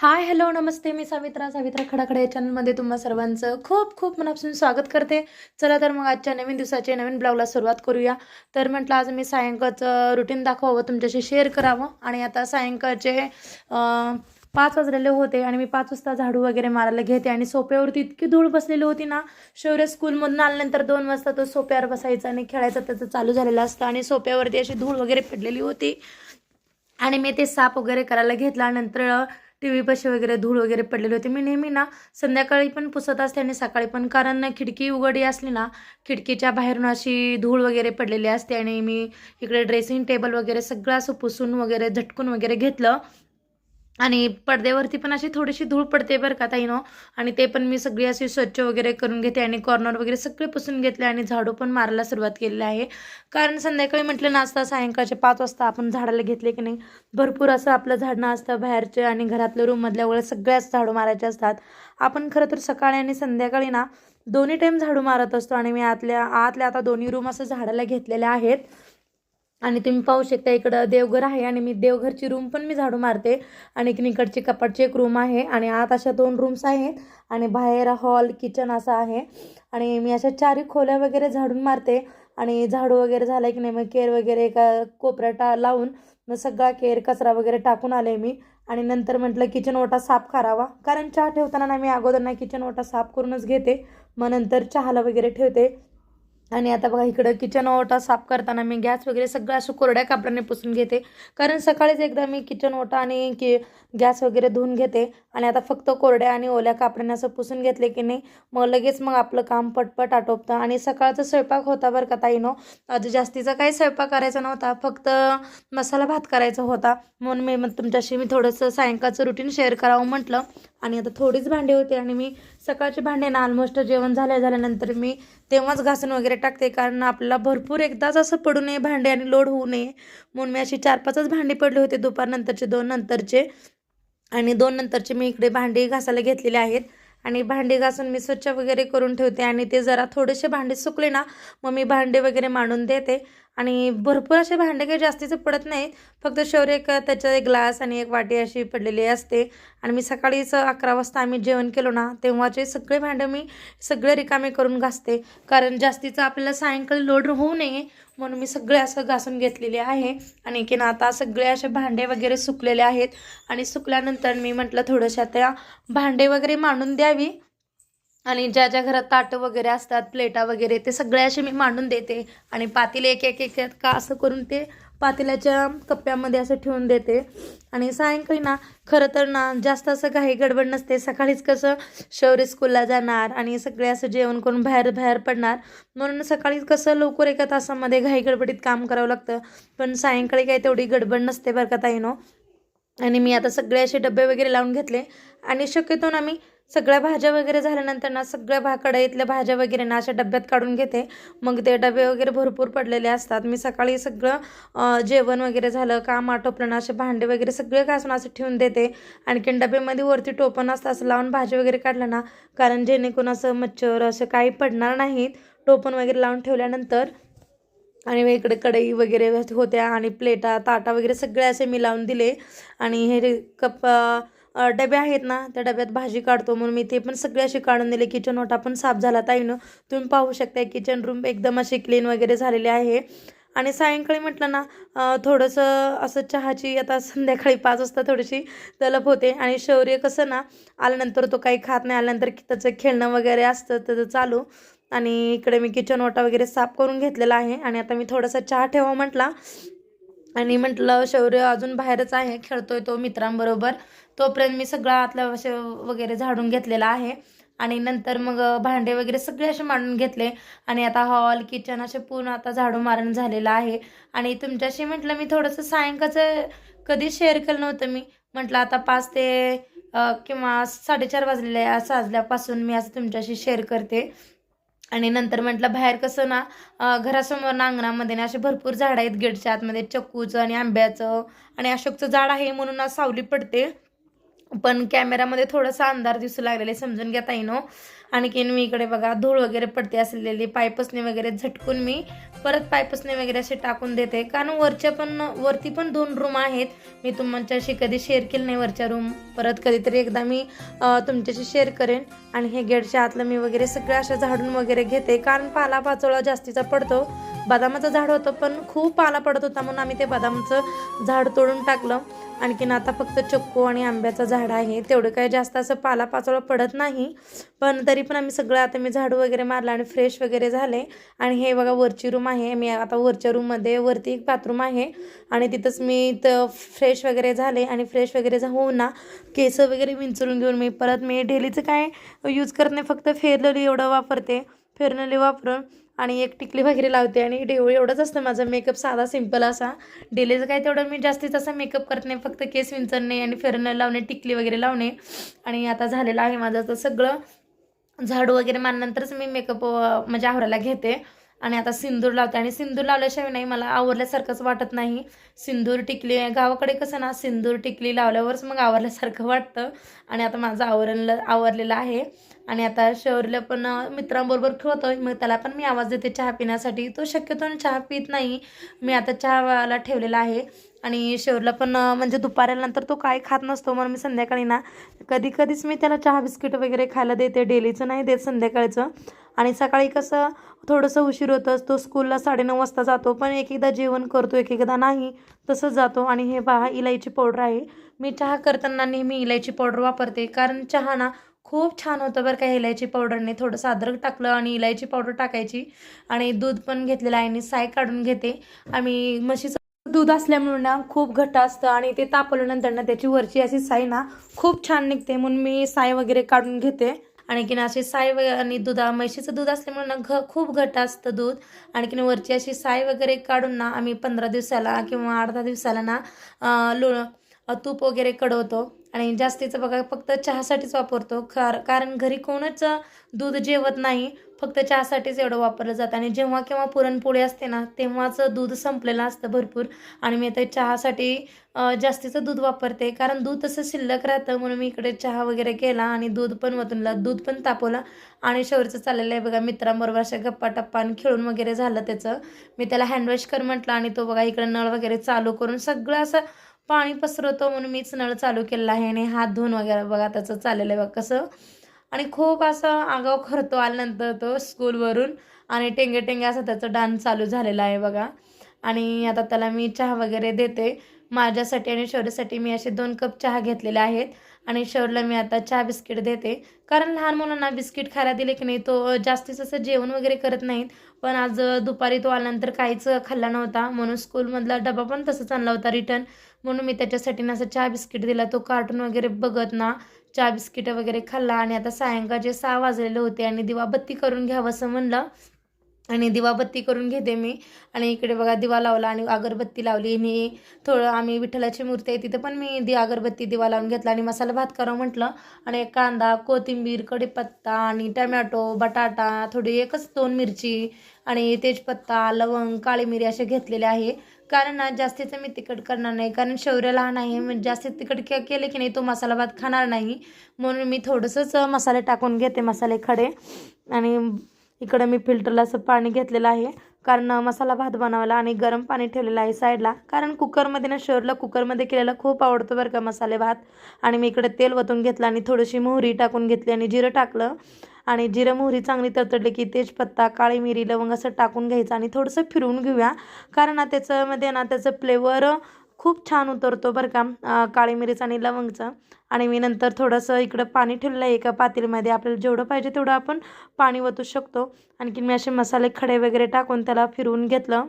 Hi hello नमस्ते. मी सावित्रा सावित्रा खडाखडा या चॅनलमध्ये तुम्हा सर्वांचं खूप खूप मनापासून स्वागत करते. चला तर मग आजच्या नवीन दिवसाचे नवीन ब्लॉगला सुरुवात करूया. तर म्हटलं आज मी सायंकाळचं रुटीन दाखवावं तुमच्याशी शेअर करावं. आणि आता सायंकाळचे पाच वाजलेले होते आणि मी पाच वाजता झाडू वगैरे मारायला घेते. आणि सोप्यावरती इतकी धूळ बसलेली होती ना शौर्य स्कूलमधून आल्यानंतर दोन वाजता तो सोप्यावर बसायचा आणि खेळायचं त्याचं चालू झालेलं असतं. आणि सोप्यावरती अशी धूळ वगैरे पडलेली होती. आणि मी ते साफ वगैरे करायला घेतला नंतर टी व्ही वगैरे धूळ वगैरे पडलेली होती. मी नेहमी ना संध्याकाळी पण पुसत असते आणि सकाळी पण. कारण खिडकी उघडी असली ना खिडकीच्या बाहेरून अशी धूळ वगैरे पडलेली असते. आणि मी इकडे ड्रेसिंग टेबल वगैरे सगळं असं पुसून वगैरे झटकून वगैरे घेतलं. आणि पडद्यावरती पण अशी थोडीशी धूळ पडते बरं का ताईनो आणि ते पण मी सगळी अशी स्वच्छ वगैरे करून घेते आणि कॉर्नर वगैरे सगळे पुसून घेतले आणि झाडू पण मारायला सुरुवात केलेली आहे. कारण संध्याकाळी म्हटलं ना सायंकाळचे पाच वाजता आपण झाडाला घेतले की नाही भरपूर असं आपलं झाडणं असतं बाहेरचे आणि घरातल्या रूममधल्या वगैरे सगळ्याच झाडू मारायचे असतात. आपण खरं तर सकाळी आणि संध्याकाळी ना दोन्ही टाईम झाडू मारत असतो आणि मी आतल्या आतल्या आता दोन्ही रूम असं झाडाला घेतलेल्या आहेत. आणि तुम्ही पाहू शकता इकडं देवघर आहे आणि मी देवघरची रूम पण मी झाडू मारते. आणि इकडची कपाटची एक रूम आहे आणि आत अशा दोन रूम्स आहेत. आणि बाहेर हॉल किचन असं आहे. आणि मी अशा चारही खोल्या वगैरे झाडून मारते. आणि झाडू वगैरे झाला की नाही मग केर वगैरे एका कोपऱ्यात लावून मग सगळा केर कचरा वगैरे टाकून आले मी. आणि नंतर म्हटलं किचन ओटा साफ करावा. कारण चहा ठेवताना ना मी अगोदर ना किचन ओटा साफ करूनच घेते. मग नंतर चहाला वगैरे ठेवते. आणि आता बघा इकडं किचन ओटा साफ करताना मी गॅस वगैरे सगळं असं कोरड्या कापडाने पुसून घेते. कारण सकाळीच एकदा मी किचन ओटा आणि की गॅस वगैरे धुवून घेते. आणि आता फक्त कोरड्या आणि ओल्या कापडाने असं पुसून घेतले की नाही मग लगेच मग आपलं काम पटपट आटोपतं. आणि सकाळचा स्वयंपाक होता बरं का ताईनो. आज जास्तीचा काही स्वयंपाक करायचा नव्हता. फक्त मसाला भात करायचा होता. म्हणून मी मग तुमच्याशी मी थोडंसं सायंकाळचं रुटीन शेअर करावं म्हटलं. आणि आता थोडीच भांडी होती आणि मी सकाळची भांडे ना ऑलमोस्ट जेवण झाल्या झाल्यानंतर मी तेव्हाच घासून वगैरे टाकते कारण आपल्याला भरपूर एकदाच असं पडू नये भांडे आणि लोड होऊ नये. म्हणून मी अशी चार पाचच भांडी पडले होते दुपारनंतरचे दोन नंतरचे. आणि दोन नंतरचे मी इकडे भांडी घासायला घेतलेले आहेत. आणि भांडी घासून मी स्वच्छ वगैरे करून ठेवते आणि ते जरा थोडेसे भांडे सुकले ना मग मी भांडे वगैरे मांडून देते. आणि भरपूर असे भांडे काही जास्तीचं पडत नाहीत. फक्त शौर्य एक त्याच्यात एक ग्लास आणि एक वाटी अशी पडलेली असते. आणि मी सकाळीच अकरा वाजता आम्ही जेवण केलो ना तेव्हाचे सगळे भांडे मी सगळे रिकामे करून घासते. कारण जास्तीचं आपल्याला सायंकाळी लोड होऊ नये म्हणून मी सगळे असं घासून घेतलेले आहे. आणि की ना आता सगळे असे भांडे वगैरे सुकलेले आहेत. आणि सुकल्यानंतर मी म्हटलं थोडंशा त्या भांडे वगैरे मांडून द्यावी. आणि ज्या ज्या घरात ताटं वगैरे असतात प्लेटा वगैरे ते सगळे असे मी मांडून देते. आणि पातील एक एक एक एक का असं करून ते पातेल्याच्या कप्प्यामध्ये असं ठेवून देते. आणि सायंकाळी ना खरं तर ना जास्त असं काही गडबड नसते. सकाळीच कसं शौर्य स्कूलला जाणार आणि सगळे असं जेवण करून बाहेर बाहेर पडणार. म्हणून सकाळी कसं लवकर एका तासामध्ये घाई गडबडीत काम करावं लागतं. पण सायंकाळी काही तेवढी गडबड नसते बरं का ताईनो. आणि मी आता सगळे असे डबे वगैरे लावून घेतले. आणि शक्यतो ना मी सगळ्या भाज्या वगैरे झाल्यानंतर ना सगळ्या भा कढईतल्या भाज्या वगैरे ना अशा डब्यात काढून घेते. मग ते डबे वगैरे भरपूर पडलेले असतात. मी सकाळी सगळं जेवण वगैरे झालं काम आटोपलं ना असे भांडे वगैरे सगळे घासून असं ठेवून देते. आणखीन डब्यामध्ये वरती टोपण असतं असं लावून भाजी वगैरे काढलं ना कारण जेणेकरून असं मच्छर असं काही पडणार नाहीत. टोपण वगैरे लावून ठेवल्यानंतर आणि इकडे कढई वगैरे होत्या आणि प्लेटा ताटा वगैरे सगळे असे मी लावून दिले. आणि हे कप डबे आहेत ना त्या डब्यात भाजी काढतो म्हणून मी ते पण सगळे असे काढून दिले. किचन ओटा पण साफ झाला. ताईनं तुम्ही पाहू शकता किचन रूम एकदम अशी क्लीन वगैरे झालेली आहे. आणि सायंकाळी म्हटलं ना थोडंसं असं चहाची आता संध्याकाळी पाच वाजता थोडीशी तलप होते. आणि शौर्य कसं ना आल्यानंतर तो काही खात नाही. आल्यानंतर त्याचं खेळणं वगैरे असतं त्याचं चालू. आणि इकडे मी किचन ओटा वगैरे साफ करून घेतलेला आहे. आणि आता मी थोडासा चहा ठेवा म्हटला. आणि म्हटलं शौर्य अजून बाहेरच आहे. खेळतोय तो मित्रांबरोबर. तोपर्यंत मी सगळं आतला असे वगैरे झाडून घेतलेला आहे. आणि नंतर मग भांडे वगैरे सगळे असे मांडून घेतले. आणि आता हॉल किचन असे पूर्ण आता झाडू मारण झालेलं आहे. आणि तुमच्याशी म्हटलं मी थोडंसं सायंकाळचं कधी शेअर केलं नव्हतं मी. म्हटलं आता पाच ते किंवा साडेचार वाजलेल्या साजल्यापासून मी असं तुमच्याशी शेअर करते. आणि नंतर म्हटलं बाहेर कसं ना घरासमोर ना अंगणामध्ये ना असे भरपूर झाडं आहेत. गेटच्या आतमध्ये चक्कूचं आणि आंब्याचं आणि अशोकचं झाड आहे म्हणून आज सावली पडते. पण कॅमेरामध्ये थोडासा अंधार दिसू लागलेले समजून घ्या ताईनो. आणखीन मी इकडे बघा धूळ वगैरे पडते असलेली पायपसने वगैरे झटकून मी परत पायपसने वगैरे असे टाकून देते. कारण वरच्या पण वरती पण दोन रूम आहेत. मी तुमच्याशी कधी शेअर केलं नाही वरच्या रूम परत कधीतरी एकदा मी तुमच्याशी शेअर करेन. आणि हे गेटच्या आतलं मी वगैरे सगळं असं झाडून वगैरे घेते. कारण पाला पाचोळा जास्तीचा पडतो. बदामाचं झाड होतं पण खूप पाला पडत होता म्हणून आम्ही ते बदामचं झाड तोडून टाकलं. आणखीन आता फक्त चक्कू आणि आंब्याचं झाड आहे. तेवढं काही जास्त असं पाला पाचोळा पडत नाही. पण तरी तरी पण आम्ही सगळं आता मी झाडू वगैरे मारलं आणि फ्रेश वगैरे झाले. आणि हे बघा वरची रूम आहे. मी आता वरच्या रूममध्ये वरती एक बाथरूम आहे. आणि तिथंच मी तर फ्रेश वगैरे झाले. आणि फ्रेश वगैरे होऊन ना केस वगैरे विंचरून घेऊन मी परत मी डेलीचं काय यूज करत नाही. फक्त फेरलेली एवढं वापरते. फेरलेली वापरून आणि एक टिकली वगैरे लावते. आणि डेवळ एवढंच असतं माझा. मेकअप साधा सिंपल असा. डेलीचं काय तेवढं मी जास्तीत जास्त मेकअप करत नाही. फक्त केस विंचरणे आणि फेरणं लावणे टिकली वगैरे लावणे. आणि आता झालेलं आहे माझं. तर सगळं झाडू वगैरे मारल्यानंतरच मी मेकअप म्हणजे आवराला घेते. आणि आता सिंदूर लावते. आणि सिंदूर लावल्याशिवाय नाही मला आवरल्यासारखंच वाटत नाही. सिंदूर टिकली गावाकडे कसं ना सिंदूर टिकली लावल्यावरच मग आवरल्यासारखं वाटतं. आणि आता माझं आवरलं आवरलेलं आहे. आणि आता शौर्यला पण मित्रांबरोबर खेळतो मग त्याला पण मी आवाज देते चहा पिण्यासाठी. तो शक्यतो चहा पित नाही. मी आता चहाला ठेवलेला आहे. आणि शौरला पण म्हणजे दुपारल्यानंतर तो काय खात नसतो म्हणून मी संध्याकाळी ना कधी कधीच मी त्याला चहा बिस्किट वगैरे खायला देते. डेलीचं नाही देत संध्याकाळचं. आणि सकाळी कसं थोडंसं उशीर होतं तो स्कूलला साडेनऊ वाजता जातो पण एक एकदा जेवण करतो एक एकदा नाही तसंच जातो. आणि हे पहा इलायची पावडर आहे. मी चहा करताना नेहमी इलायची पावडर वापरते कारण चहा ना खूप छान होतं बरं का इलायची पावडरने थोडंसं अद्रक टाकलं आणि इलायची पावडर टाकायची. आणि दूध पण घेतलेलं आहे आणि साय काढून घेते. आम्ही म्हशीचं दूध असल्यामुळे ना खूप घट्ट असतं आणि ते तापवल्यानंतर ना त्याची वरची अशी साय ना खूप छान निघते. म्हणून मी साय वगैरे काढून घेते. आणखीन अशी साय व आणि दुधा म्हशीचं दूध असल्यामुळे ना घ खूप घट असतं दूध. आणखीन वरची अशी साय वगैरे काढून ना आम्ही पंधरा दिवसाला किंवा अर्धा दिवसाला ना लो तूप वगैरे कडवतो. आणि जास्तीचं बघा फक्त चहासाठीच वापरतो. खार कारण घरी कोणच दूध जेवत नाही फक्त चहासाठीच एवढं वापरलं जातं. आणि जेव्हा केव्हा पुरणपोळी असते ना तेव्हाच दूध संपलेलं असतं भरपूर. आणि मी आता चहासाठी जास्तीचं दूध वापरते. कारण दूध तसं शिल्लक राहतं म्हणून मी इकडे चहा वगैरे केला आणि दूध पण वतूनला दूध पण तापवलं. आणि शेवटचं चाललेलं आहे बघा मित्रांबरोबर अशा गप्पा टप्पा आणि खेळून वगैरे झालं त्याचं. मी त्याला हँडवॉश कर म्हटलं आणि तो बघा इकडे नळ वगैरे चालू करून सगळं असं पाणी पसरवतो म्हणून मीच नळ चालू केलेला आहे आणि हात धुवून वगैरे बघा त्याचं चाललेलं आहे बघा कसं. आणि खूप असं आगाव खरतो आल्यानंतर तो स्कूलवरून आणि टेंगे टेंगे असं त्याचं डान्स चालू झालेला आहे बघा. आणि आता त्याला मी चहा वगैरे देते. माझ्यासाठी आणि शौर्यसाठी मी असे दोन कप चहा घेतलेले आहेत. आणि शौर्यला मी आता चहा बिस्किट देते. कारण लहान मुलांना बिस्किट खायला दिले की नाही तो जास्तीत असं जेवण वगैरे करत नाहीत. पण आज दुपारी तो आल्यानंतर काहीच खाल्ला नव्हता. म्हणून स्कूलमधला डबा पण तसाच आणला होता रिटर्न. म्हणून मी त्याच्यासाठी ना असं चहा बिस्किट दिला. तो कार्टून वगैरे बघत ना चहा बिस्किट वगैरे खाल्ला. आणि आता सायंकाळचे सहा वाजलेले होते आणि दिवाबत्ती करून घ्यावं असं म्हणलं. आणि दिवाबत्ती करून घेते मी. आणि इकडे बघा दिवा लावला आणि अगरबत्ती लावली. आणि थोडं आम्ही विठ्ठलाची मूर्ती आहे तिथं पण मी दि अगरबत्ती दिवा लावून घेतला आणि मसाला भात करावं म्हटलं. आणि कांदा कोथिंबीर कढीपत्ता आणि टमॅटो बटाटा थोडी एकच दोन मिरची आणि तेजपत्ता लवंग काळी मिरी असे घेतलेले आहे. कारण जास्तीचं मी तिखट करणार नाही. कारण शौर्य लहान आहे म्हणजे जास्त तिखट के केले की नाही तो मसाला भात खाणार नाही. म्हणून मी थोडंसंच मसाले टाकून घेते मसाले खडे. आणि इकडं मी फिल्टरला असं पाणी घेतलेलं आहे. कारण मसाला भात बनवायला आणि गरम पाणी ठेवलेलं आहे साईडला. कारण कुकरमध्ये ना शहरला कुकरमध्ये केलेला खूप आवडतो बरं का मसाले भात. आणि मी इकडे तेल वतून घेतलं आणि थोडीशी मोहरी टाकून घेतली आणि जिरं टाकलं. आणि जिरं मोहरी चांगली तरतडली की तेजपत्ता काळी मिरी लवंग असं टाकून घ्यायचं आणि थोडंसं फिरवून घेऊया. कारण ना त्याच्यामध्ये ना त्याचं फ्लेवर खूप छान उतरतो बरं का. काळी मिरीचं आणि लवंगचं. आणि मी नंतर थोडंसं इकडं पाणी ठेवलेलं आहे एका पातेलीमध्ये. आपल्याला जेवढं पाहिजे तेवढं आपण पाणी वतू शकतो. आणखी मी असे मसाले खडे वगैरे टाकून त्याला फिरवून घेतलं.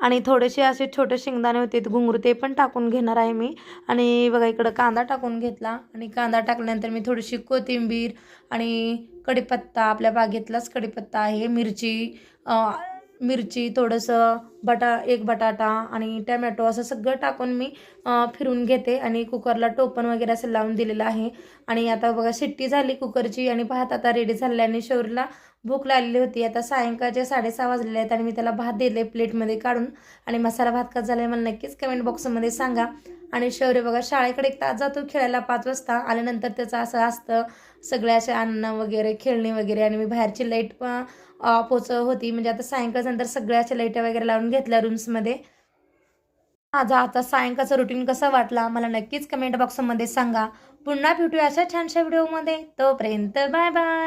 आणि थोडेसे असे छोटे शेंगदाणे होते घुंगरू ते पण टाकून घेणार आहे मी. आणि बघा इकडं कांदा टाकून घेतला. आणि कांदा टाकल्यानंतर मी थोडीशी कोथिंबीर आणि कढीपत्ता. आपल्या बागेतलाच कढीपत्ता आहे मिरची मिरची थोडंसं बटा एक बटाटा आणि टमॅटो असं सगळं टाकून मी फिरून घेते आणि कुकरला टोपण वगैरे असं लावून दिलेलं आहे. आणि आता बघा शिट्टी झाली कुकरची आणि भात आता रेडी झाल्याने शौरला भूक लागलेली होती. आता सायंकाळचे साडेसहा वाजलेले आहेत आणि मी त्याला भात दिले प्लेटमध्ये काढून. आणि मसाला भात का झाला आहे मला नक्कीच कमेंट बॉक्समध्ये सांगा. आणि शौर्य बघा शाळेकडे एक तास जातो खेळायला पाच वाजता. आल्यानंतर त्याचं असं असतं. सगळ्याचे अन्न वगैरे खेळणी वगैरे. आणि मी बाहेरची लाइट ऑफ ऑफ होती म्हणजे आता सायंकाळनंतर सगळ्या अशा लाइट वगैरे लावून घेतल्या रूम्समध्ये माझा आता सायंकाळचं रुटीन कसं वाटला मला नक्कीच कमेंट बॉक्समध्ये सांगा. पुन्हा भेटूया अशा छानशा व्हिडिओमध्ये तोपर्यंत बाय बाय